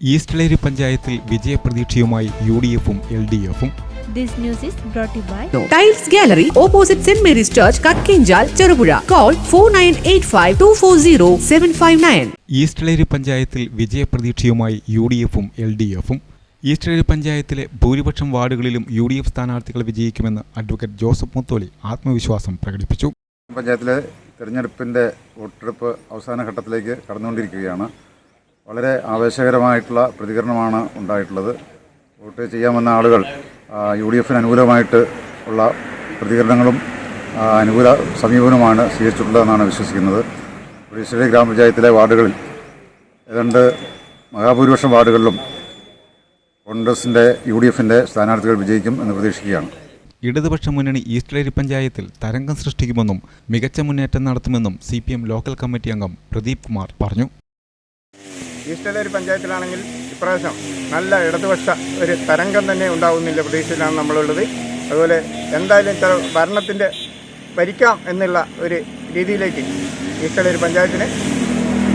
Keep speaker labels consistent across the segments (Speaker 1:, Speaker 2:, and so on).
Speaker 1: ഈസ്റ്റ്ലേരി പഞ്ചായത്തിൽ വിജയപ്രതീക്ഷയുമായി U D എഫും എൽ ഡി എഫും
Speaker 2: This news is brought to you by
Speaker 3: Tiles Gallery, opposite St. Mary's Church, Katkinjal, Cherupura. Call 4985-240-759.
Speaker 1: Eastleri പഞ്ചായത്തിൽ വിജയപ്രതീക്ഷയുമായി U D എഫും L D എഫും ഈസ്റ്റ്ലേരി പഞ്ചായത്തിലെ ഭൂരിപക്ഷം വാർഡുകളിലും യു ഡി എഫ് സ്ഥാനാർത്ഥികൾ വിജയിക്കുമെന്ന് അഡ്വക്കേറ്റ് ജോസഫ് മുത്തോലി ആത്മവിശ്വാസം പ്രകടിപ്പിച്ചു
Speaker 4: പഞ്ചായത്തിലെ തിരഞ്ഞെടുപ്പിന്റെ വോട്ടെടുപ്പ് അവസാന ഘട്ടത്തിലേക്ക് കടന്നുകൊണ്ടിരിക്കുകയാണ് വളരെ ആവേശകരമായിട്ടുള്ള പ്രതികരണമാണ് ഉണ്ടായിട്ടുള്ളത്. വോട്ട് ചെയ്യാമെന്ന ആളുകൾ യു ഡി എഫിന് അനുകൂലമായിട്ട് ഉള്ള പ്രതികരണങ്ങളും അനുകൂല സമീപനവുമാണ് സ്വീകരിച്ചിട്ടുള്ളതെന്നാണ് വിശ്വസിക്കുന്നത്. ഒഡീഷയിലെ ഗ്രാമപഞ്ചായത്തിലെ വാർഡുകളിൽ ഏതാണ്ട് മഹാഭൂരിപക്ഷം വാർഡുകളിലും കോൺഗ്രസിന്റെ യു ഡി എഫിന്റെ സ്ഥാനാർത്ഥികൾ വിജയിക്കും എന്ന് പ്രതീക്ഷിക്കുകയാണ്.
Speaker 1: ഇടതുപക്ഷ മുന്നണി ഈസ്റ്റ്ലേരി പഞ്ചായത്തിൽ തരംഗം സൃഷ്ടിക്കുമെന്നും മികച്ച മുന്നേറ്റം നടത്തുമെന്നും സി ലോക്കൽ കമ്മിറ്റി അംഗം പ്രദീപ് കുമാർ പറഞ്ഞു.
Speaker 5: ഈസ്റ്റലേരി പഞ്ചായത്തിലാണെങ്കിൽ ഇപ്രാവശ്യം നല്ല ഇടതുപക്ഷ ഒരു തരംഗം തന്നെ ഉണ്ടാവുന്നില്ല പ്രതീക്ഷയിലാണ് നമ്മളുള്ളത്. അതുപോലെ എന്തായാലും ഭരണത്തിന്റെ ഭരിക്കാം എന്നുള്ള ഒരു രീതിയിലേക്ക് ഈസ്റ്റലേരി പഞ്ചായത്തിന്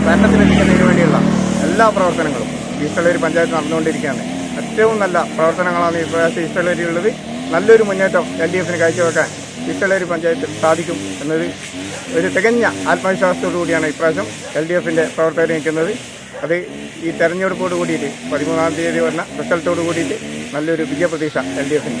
Speaker 5: ഭരണത്തിലെത്തിക്കുന്നതിന് വേണ്ടിയുള്ള എല്ലാ പ്രവർത്തനങ്ങളും ഈസ്റ്റലേരി പഞ്ചായത്ത് നടന്നുകൊണ്ടിരിക്കുകയാണ്. ഏറ്റവും നല്ല പ്രവർത്തനങ്ങളാണ് ഈ പ്രാവശ്യം ഈസ്റ്റലേരിയുള്ളത് നല്ലൊരു മുന്നേറ്റം എൽ ഡി എഫിന് കാഴ്ചവെക്കാൻ ഈസ്റ്റലേരി പഞ്ചായത്തിൽ സാധിക്കും എന്നത് ഒരു തികഞ്ഞ ആത്മവിശ്വാസത്തോടു കൂടിയാണ് ഇപ്രാവശ്യം എൽ ഡി എഫിന്റെ പ്രവർത്തകർ നിൽക്കുന്നത്. അത് ഈ തെരഞ്ഞെടുപ്പോട് കൂടിയിട്ട് പതിമൂന്നാം തീയതി വന്ന റിസൾട്ടോട് കൂടിയിട്ട് നല്ലൊരു വിജയപ്രതീക്ഷ എൽ ഡി എഫിന്.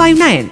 Speaker 3: five nine